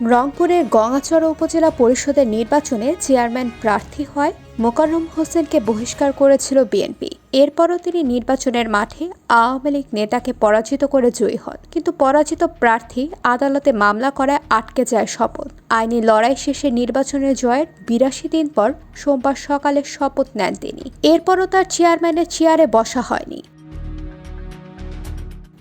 রংপুরের গঙ্গাচড়া উপজেলা পরিষদের নির্বাচনে চেয়ারম্যান প্রার্থী হয় মোকাররম হোসেনকে বহিষ্কার করেছিল বিএনপি। এরপরও তিনি নির্বাচনের মাঠে আওয়ামী লীগ নেতাকে পরাজিত করে জয়ী হন। কিন্তু পরাজিত প্রার্থী আদালতে মামলা করায় আটকে যায় শপথ। আইনি লড়াই শেষে নির্বাচনের জয়ের বিরাশি দিন পর সোমবার সকালে শপথ নেন তিনি। এরপরও তার চেয়ারম্যানের চেয়ারে বসা হয়নি।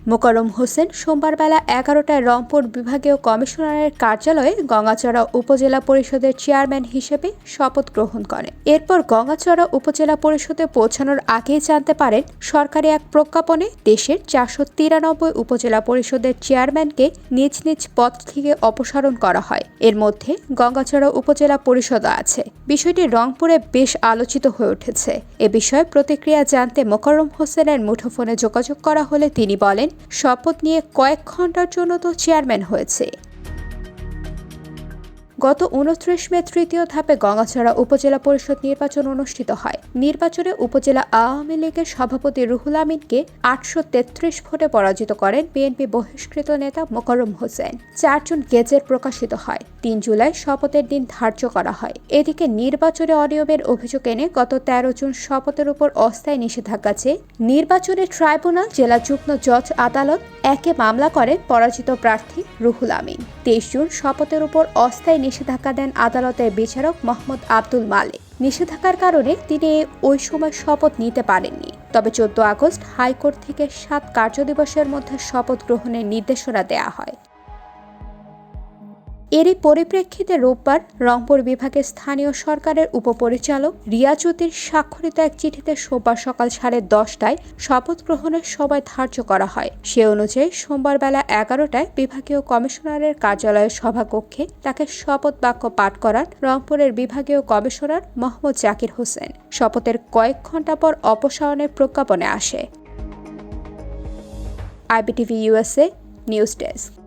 মোকাররম হোসেন সোমবার বেলা এগারোটায় রংপুর বিভাগীয় কমিশনারের কার্যালয়ে গঙ্গাচড়া উপজেলা পরিষদের চেয়ারম্যান হিসেবে শপথ গ্রহণ করেন। এরপর গঙ্গাচড়া উপজেলা পরিষদে পৌঁছানোর আগেই জানতে পারেন, সরকারি এক প্রজ্ঞাপনে দেশের চারশো তিরানব্বই উপজেলা পরিষদের চেয়ারম্যানকে নিজ নিজ পদ থেকে অপসারণ করা হয়। এর মধ্যে গঙ্গাচড়া উপজেলা পরিষদও আছে। বিষয়টি রংপুরে বেশ আলোচিত হয়ে উঠেছে। এ বিষয়ে প্রতিক্রিয়া জানতে মোকারম হোসেনের মুঠোফোনে যোগাযোগ করা হলে তিনি বলেন, শপথ নিয়ে কয়েক ঘণ্টার জন্য তো চেয়ারম্যান হয়েছে। গত উনত্রিশ মে তৃতীয় ধাপে গঙ্গাছড়া উপজেলা পরিষদ নির্বাচন অনুষ্ঠিত হয়। নির্বাচনে উপজেলা আওয়ামী লীগের সভাপতি রুহুল আমিনকে আটশো তেত্রিশ ভোটে পরাজিত করেন বিএনপি বহিষ্কৃত নেতা মোকাররম হোসেন। চারজন গেজেট প্রকাশিত হয়। তিন জুলাই শপথের দিন ধার্য করা হয়। এদিকে নির্বাচনে অনিয়মের অভিযোগ এনে গত তেরো জুন শপথের উপর অস্থায়ী নিষেধাজ্ঞা চেয়ে নির্বাচনে ট্রাইব্যুনাল, জেলা যুগ্ম জজ আদালত একে মামলা করেন পরাজিত প্রার্থী রুহুল আমিন। তেইশ জুন শপথের উপর অস্থায়ী নিষেধাজ্ঞা দেন আদালতের বিচারক মোহাম্মদ আব্দুল মালিক। নিষেধাজ্ঞার কারণে তিনি ওই সময় শপথ নিতে পারেননি। তবে চোদ্দ আগস্ট হাইকোর্ট থেকে সাত কার্যদিবসের মধ্যে শপথ গ্রহণের নির্দেশনা দেয়া হয়। এরই পরিপ্রেক্ষিতে রোববার রংপুর বিভাগের স্থানীয় সরকারের উপপরিচালক রিয়াজুদ্দিন স্বাক্ষরিত এক চিঠিতে সোমবার সকাল সাড়ে দশটায় শপথ গ্রহণের সময় ধার্য করা হয়। সে অনুযায়ী সোমবার বেলা এগারোটায় বিভাগীয় কমিশনারের কার্যালয়ের সভাকক্ষে তাকে শপথ বাক্য পাঠ করান রংপুরের বিভাগীয় কমিশনার মোহাম্মদ জাকির হোসেন। শপথের কয়েক ঘণ্টা পর অপসারণের প্রজ্ঞাপনে আসে। IBTV USA news desk.